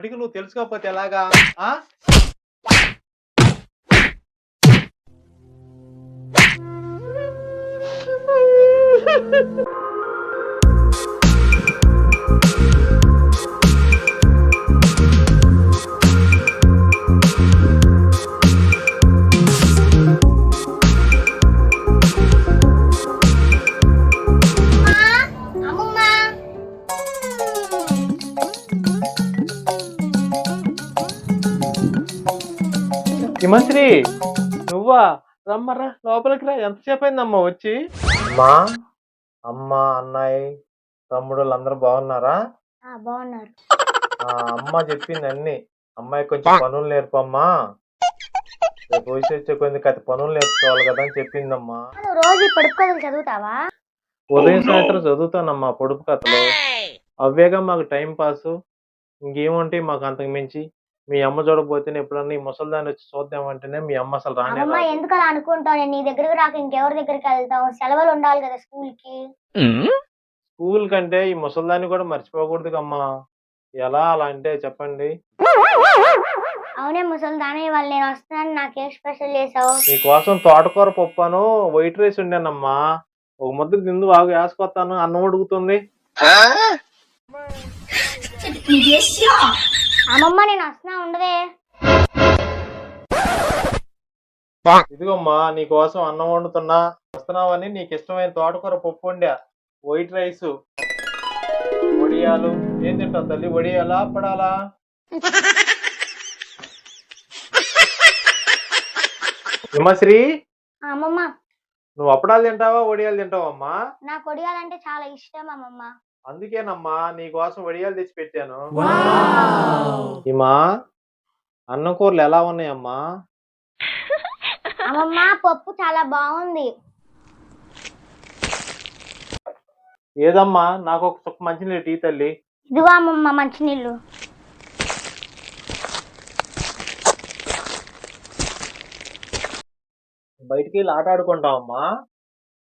అడిగి నువ్వు తెలుసుకోకపోతే ఎలాగా ఆ? ha! నువ్వా రమ్మరా లోపలికి రా. ఎంతసేపు అయిందమ్మా వచ్చి? అమ్మా అమ్మ అన్నయ్య తమ్ముడు అందరూ బాగున్నారా? ఆ, బాగున్నారు. ఆ అమ్మ చెప్పింది అన్ని అమ్మాయి కొంచెం పనులు నేర్పమ్మా. రేపు వయసు వచ్చే కొన్ని కథ పనులు నేర్చుకోవాలి కదా అని చెప్పిందమ్మా. నువ్వు రోజు ఈ పొడుపు కథలు చదువుతావా? ఉదయం సాయంత్రం చదువుతానమ్మా పొడుపు కథలు. అవేగా మాకు టైం పాస్. ఇంకేముంటాయి మాకు అంతకు మించి? మీ అమ్మ చూడకపోతే ఎప్పుడన్నా ఈ ముసలిదాన్ని వచ్చి చూద్దామంటేనే మీ అమ్మ అసలు రానే రాదు. ఎందుకు అలా అనుకుంటావు? నేను నీ దగ్గరకు రాక ఇంకెవరి దగ్గరికి వెళ్తావు? సెలవులు ఉండాలి కదా స్కూల్కి స్కూల్ కంటే ఈ ముసలిదాన్ని కూడా మర్చిపోకూడదు అమ్మా ఎలా అలా అంటే చెప్పండి. అవునే ముసలి దాని వాళ్ళు నేను వస్తున్నాను. నాకేం స్పెషల్ చేసావు? నీకోసం తోటకూర పప్పాను వైట్ రైస్ ఉండానమ్మా ఒక ముద్ద తిందు బాగా వేసుకొస్తాను. అన్నం ఉడుకుతుంది. అమ్మమ్మ నేను వస్తున్నా ఉండదే ఇదిగోమ్మా నీకోసం అన్నం వండుతున్నా. వస్తున్నావని నీకు ఇష్టమైన తోటకూర పప్పు వండా. White rice. వడియాలు. ఏం తింటావు తల్లి? వడియాలా పడాలా హిమశ్రీ అమ్మమ్మ. నువ్వు అప్పడాలు తింటావా వడియాలు తింటావమ్మా నాకు ఒడియాలంటే చాలా ఇష్టం అమ్మమ్మ. అందుకేనమ్మా నీకోసం వడియాలు తెచ్చి పెట్టాను హిమా అన్నం కూరలు ఎలా ఉన్నాయమ్మా? అమ్మమ్మ పప్పు చాలా బాగుంది. ఏదమ్మా నాకు ఒక చుక్క మంచినీళ్ళు టీ తల్లి. ఇదిగో అమ్మమ్మ మంచినీళ్ళు. బయటికి వెళ్ళి ఆట ఆడుకుంటావమ్మా.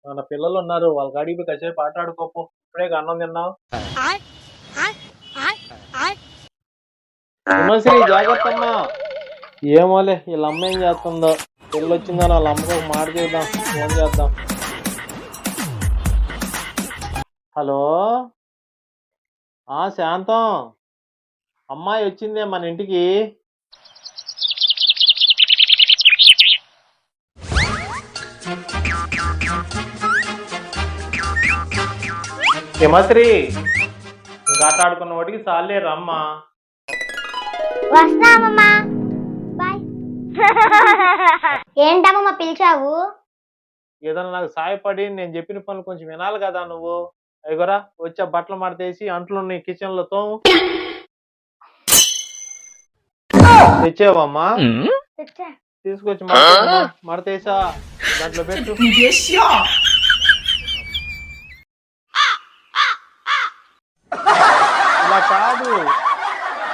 మన పిల్లలు ఉన్నారు వాళ్ళ కాడికి కాసేపు ఆట ఆడుకోపు. ఇప్పుడే అన్నం తిన్నావు? హిమశ్రీ జాగ్రత్త అమ్మా ఏమోలే వీళ్ళ అమ్మ ఏం చేస్తుందో. పెళ్ళి వచ్చిందని వాళ్ళ అమ్మకు ఒక మాట చేద్దాం ఫోన్ చేద్దాం? హలో? ఆ శాంతం. అమ్మాయి వచ్చిందే మన ఇంటికి. హిమశ్రీ ఇంకా ఆట ఆడుకున్న వాటికి చాలే రమ్మా. వస్తా అమ్మమ్మ బాయ్ ఏంటమ్మమ్మ పిలిచావు? ఏదైనా నాకు సాయపడి నేను చెప్పిన పనులు కొంచెం వినాలి కదా నువ్వు. అయ్యగోరా వచ్చా బట్టలు మడతేసి అంట్లు ఉన్నాయి కిచెన్లో తో తెచ్చావమ్మా తెచ్చా. తీసుకొచ్చి. మడతేసా దాంట్లో పెట్టు. ఇలా కాదు.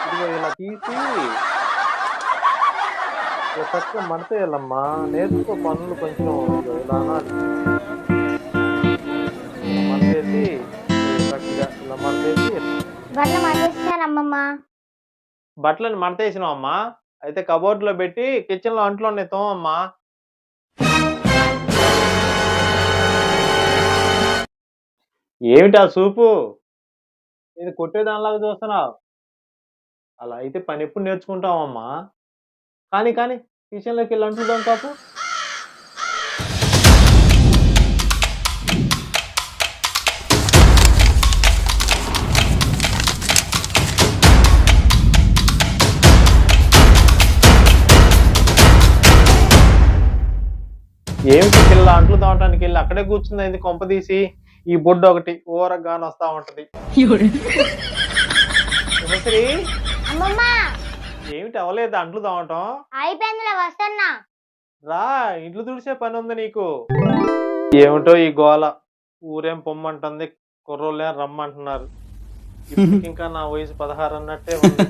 ఇదిగో ఇలా తీసి ఇలా చక్కగా మడతేయాలమ్మా. నేర్చుకో పనులు కొంచెం. ఇలా అనాలి. ఇలా అమ్మమ్మ. బట్టలను అమ్మా. అయితే కబోర్డ్లో పెట్టి కిచెన్లో అంట్లో ఉన్నాయి తోమమ్మా ఏమిటా సూపు? ఇది కొట్టేదానిలాగా చూస్తున్నావు. అలా అయితే పని ఎప్పుడు నేర్చుకుంటావమ్మా? కానీ కానీ కిచెన్లోకి వెళ్ళి అంట్లు కాపు. ఏమిటి పిల్ల అంట్లు తోమటానికి వెళ్ళి అక్కడే కూర్చుంది కొంప తీసి? ఈ బొడ్డు ఒకటి ఊరగాని వస్తా ఉంటది. ఏమిటి అవ్వలేదు అంట్లు తోమటం? అయిపోయిందిలే వస్తున్నా. రా ఇంట్లో తుడిసే పని ఉంది నీకు. ఏమిటో ఈ గోల? ఊరేం పొమ్మంటుంది కుర్రోళ్ళేం రమ్మంటున్నారు. ఇంకా నా వయసు పదహారు అన్నట్టే ఉంది.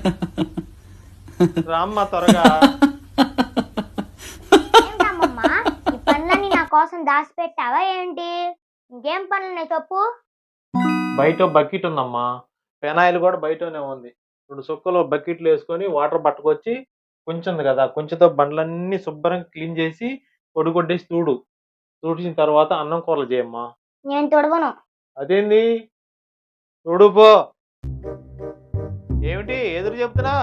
రామ్మా త్వరగా. కోసం దాచిపెట్టావా ఏంటి? ఇంకేం పనులు ఉన్నాయి చెప్పు బయట బకెట్ ఉందమ్మా. పెనాయిల్ కూడా బయటనే ఉంది. రెండు సుక్కలు బకెట్లు వేసుకొని వాటర్ పట్టుకొచ్చి కొంచెంది కదా. కొంచెంతో బండ్లన్నీ శుభ్రంగా క్లీన్ చేసి పొడి కొట్టేసి తూడు. తూడిచిన తర్వాత అన్నం కూరలు చేయమ్మా. నేను తొడవను. అదేంది? తోడుపో. ఏమిటి? ఎదురు చెప్తున్నా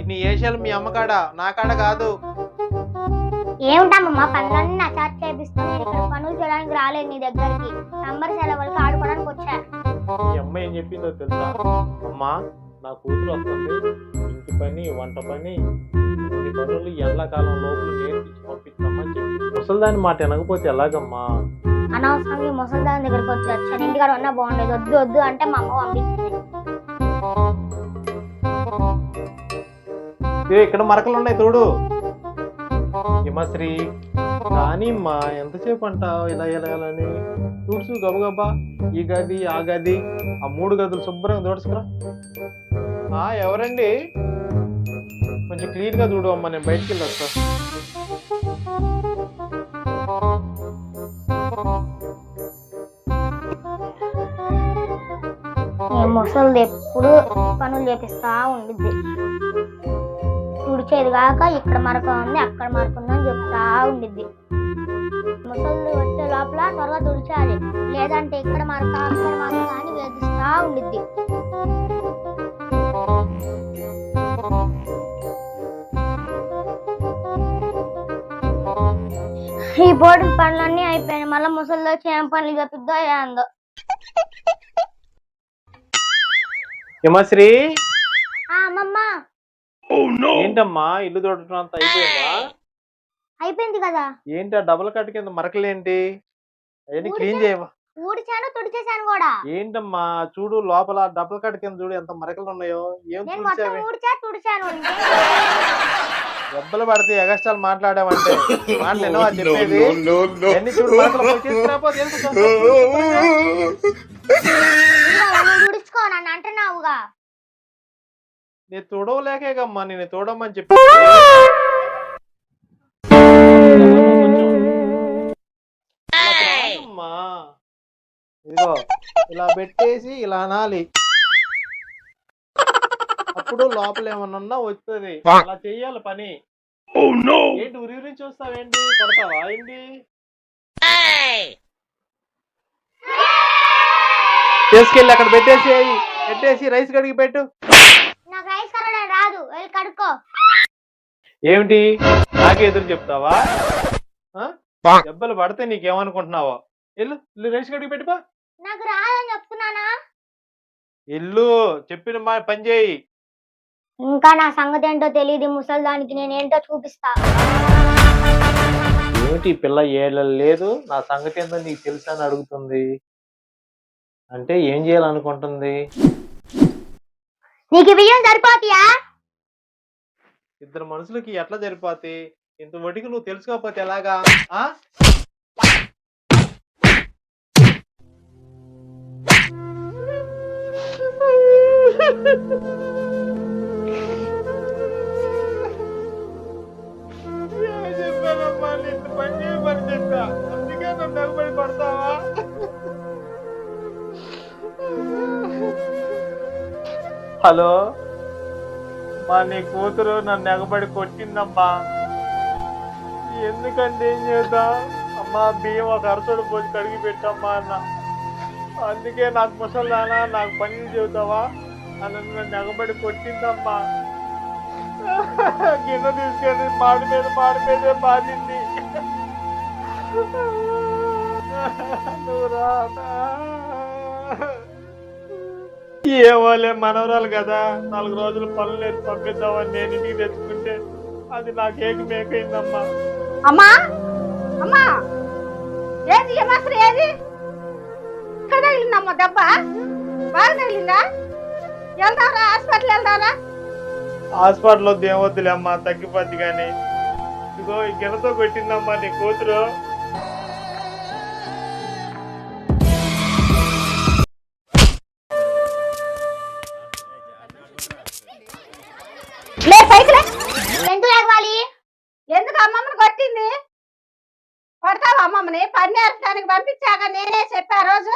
ఇన్ని ఏషాలు మీ అమ్మ కాడ నా కాడ కాదు. ఏమిటమ్మా పనులన్నీ నా చేత చేపిస్తాను నేను ఇక్కడ పనులు చేయడానికి రాలేదు నీ దగ్గరికి. సమ్మర్ సెలవులకి ఆడుకోవడానికి వచ్చా. మీ అమ్మ ఏం చెప్పిందో తెలుసా? అమ్మా నా కూతురు వస్తుంది. ఇంటి పని వంట పని కొన్ని పనులు ఎండాకాలం లోపల నేర్పించి పంపిస్తామని చెప్పి. ముసలిదాని మాట వినకపోతే ఎలాగమ్మా? అనవసరంగా ఈ ముసలిదాని దగ్గరికి వచ్చి వచ్చాను. ఇంటికాడ ఉన్నా బాగుండేది. వద్దు వద్దు అంటే మా అమ్మ పంపించింది. ఏ ఇక్కడ మరకలు ఉన్నాయి తోడు. హిమశ్రీ. కానీ మా ఎంతసేపు అంటావు? ఇలా వెళ్ళాలని చూసు గబగబా ఈ గది ఆ గది ఆ మూడు గదులు శుభ్రంగా దోడుచుకురా ఆ ఎవరండి? కొంచెం క్లీన్గా చూడు అమ్మా నేను బయటికి వెళ్ళొస్తా ముసలిది ఎప్పుడు పనులు చేపిస్తా ఉండిద్ది. తుడిచేది కాక ఇక్కడ మరక ఉంది అక్కడ మరక ఉంది అని చెప్తా ఉండిద్ది. ముసళ్ళు వచ్చే లోపల త్వరగా తుడిచాలి. లేదంటే ఇక్కడ మరక అక్కడ మరక అని వేధిస్తా ఉండిద్ది. ఈ బోర్డు పనులన్నీ అయిపోయాయి మళ్ళీ ముసలిది వచ్చి పనులు చెప్పిద్దో ఏందో. హిమశ్రీ? ఏంటమ్మా? ఇల్లు దొడటం అంత అయిపోయిందా? అయిపోయింది కదా. ఏంటి ఆ డబుల్ కట్ కింద మరకలేంటి? అవన్నీ క్లీన్ చేయవా? ఊడిచాను తుడిచేశాను కూడా. ఏంటమ్మా? చూడు లోపల డబుల్ కట్ కింద చూడు ఎంత మరకలు ఉన్నాయో. ఏం నేను మొత్తం చూసావి ఊడిచా తుడిచాను. దెబ్బలు పడితే ఎగస్టాల్ మాట్లాడామంటే మాట్లాడినవా చెప్పేది? ఎన్ని చూడు మరకలు నన్ను అంటున్నావుగా. నేను తోడవలేకేగమ్మా నేను తోడమని చెప్పి. అమ్మా ఇదిగో ఇలా పెట్టేసి ఇలా అనాలి. అప్పుడు లోపల ఏమన్నా ఉన్నా వస్తుంది అలా చెయ్యాలి పని. ఏంటి ఉరి ఉరి చూస్తావేంటి కొడతావా ఏంటి? తీసుకెళ్ళి అక్కడ పెట్టేసి పెట్టేసి రైస్ కడిగి పెట్టు నాకు రైస్ కరగడం రాదు వెళ్ళి కడుక్కో. ఏమిటి? నాకే ఎదురు చెప్తావా? దెబ్బలు పడితే నీకేమనుకుంటున్నావో? ఎల్లు ఇల్లు రైస్ కడిగి పెట్టుపా. నాకు రాదని చెప్తున్నానా? ఇల్లు చెప్పిన మా పని చేయి. ఇంకా నా సంగతి ఏంటో తెలియదు ముసలిదానికి నేను ఏంటో చూపిస్తా. ఏమిటి పిల్ల ఏళ్ళ లేదు? నా సంగతి ఏంటో నీకు తెలుసా అని అడుగుతుంది. అంటే ఏం చేయాలనుకుంటుంది? నీకు బియ్యం సరిపోతాయా? ఇద్దరు మనుషులకి ఎట్లా సరిపోతాయి ఇంత వడికి నువ్వు తెలుసుకోకపోతే ఎలాగా? ఆ? చెప్పానమ్మా? మా నీ కూతురు నన్ను ఎగబడి కొట్టిందమ్మా. ఎందుకంటే ఏం చేద్దా? అమ్మా బియ్యం ఒక అరసోడు పోసి కడిగి పెట్టమ్మా అన్న. అందుకే నాకు ముసలానా నాకు పని చెబుతావా అని నన్ను ఎగబడి కొట్టిందమ్మా. గిన్నె తీసుకెళ్ళి మాడి మీద మాడి మీదే బాధింది నువ్వు రా. ఏమోలే మనవరాలు కదా? నాలుగు రోజులు పనులు నేర్పి పంపిద్దామని నేను ఇంటికి తెచ్చుకుంటే అది నాకేకి మేకైందమ్మా. అమ్మా! అమ్మా! ఏది? ఏమాత్రం ఏది? ఇక్కడ తగిలిందమ్మా దెబ్బ. బాగా తగిలిందా వెళ్దారా హాస్పిటల్ వెళ్దారా హాస్పిటల్లో దేవద్దులే అమ్మా తగ్గిపోద్ది కానీ. ఇదిగో ఈ గిన్నెతో కొట్టిందమ్మా నీ కూతురు. పంపించాక నేనే చెప్పా రోజు?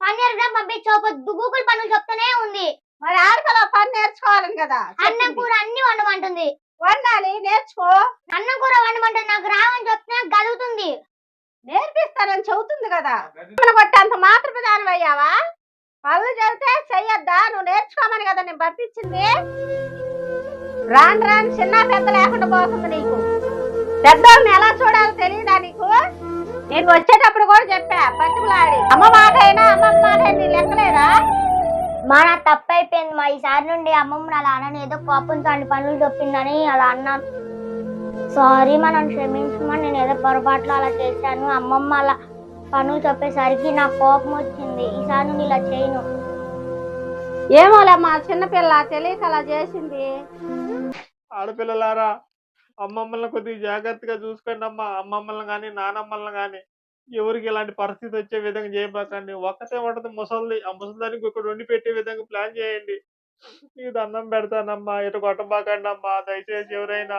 పన్నీర్ పంపించకపోతే గూగుల్ పనులు చెప్తూనే ఉంది. మరి ఆడపిల్ల పని నేర్చుకోవాలని కదా? అన్నం. కూర అన్ని వండమంటుంది. వండాలి నేర్చుకో. అన్నం కూర వండమంటుంది నాకు రావని చెప్తే నాకు గలుగుతుంది నేర్పిస్తానని చెబుతుంది కదా? మన కొట్టేంత మాత్ర ప్రధానం అయ్యావా? పళ్ళు చెబితే చెయ్యొద్దా? నువ్వు నేర్చుకోమని కదా నేను పంపించింది. రాను రాను చిన్న పెద్ద లేకుండా పోతుంది నీకు. పెద్దోళ్ళని ఎలా చూడాలో తెలియదా నీకు? నేను వచ్చేటప్పుడు కూడా చెప్పా బతికులాడి అమ్మ మాట అయినా అమ్మమ్మ మాట అయినా నీ లెక్కలేదా? మా నా తప్పు అయిపోయింది మా. ఈసారి నుండి అమ్మమ్మ అలా అనని ఏదో కోపంతో అన్ని పనులు చెప్పిందని అలా అన్నాను. సారీ మా నన్ను క్షమించమా నేను ఏదో పొరపాట్లు అలా చేశాను. అమ్మమ్మ అలా పనులు చెప్పేసరికి నాకు కోపం వచ్చింది. ఈసారి నుండి ఇలా చేయను. ఏమోలేమ్మా చిన్నపిల్ల తెలియక అలా చేసింది. ఆడపిల్లలారా అమ్మమ్మల్ని కొద్దిగా జాగ్రత్తగా చూసుకోండి అమ్మా అమ్మమ్మల్ని కానీ నానమ్మల్ని కానీ ఎవరికి ఇలాంటి పరిస్థితి వచ్చే విధంగా చేయబాకండి. ఒక్కతే ఉంటది ముసలి ఆ ముసలిదానికి ఇక్కడ వండి పెట్టే విధంగా ప్లాన్ చేయండి. ఇది అన్నం పెడతానమ్మా ఇటు కొట్టబాకండి అమ్మా దయచేసి ఎవరైనా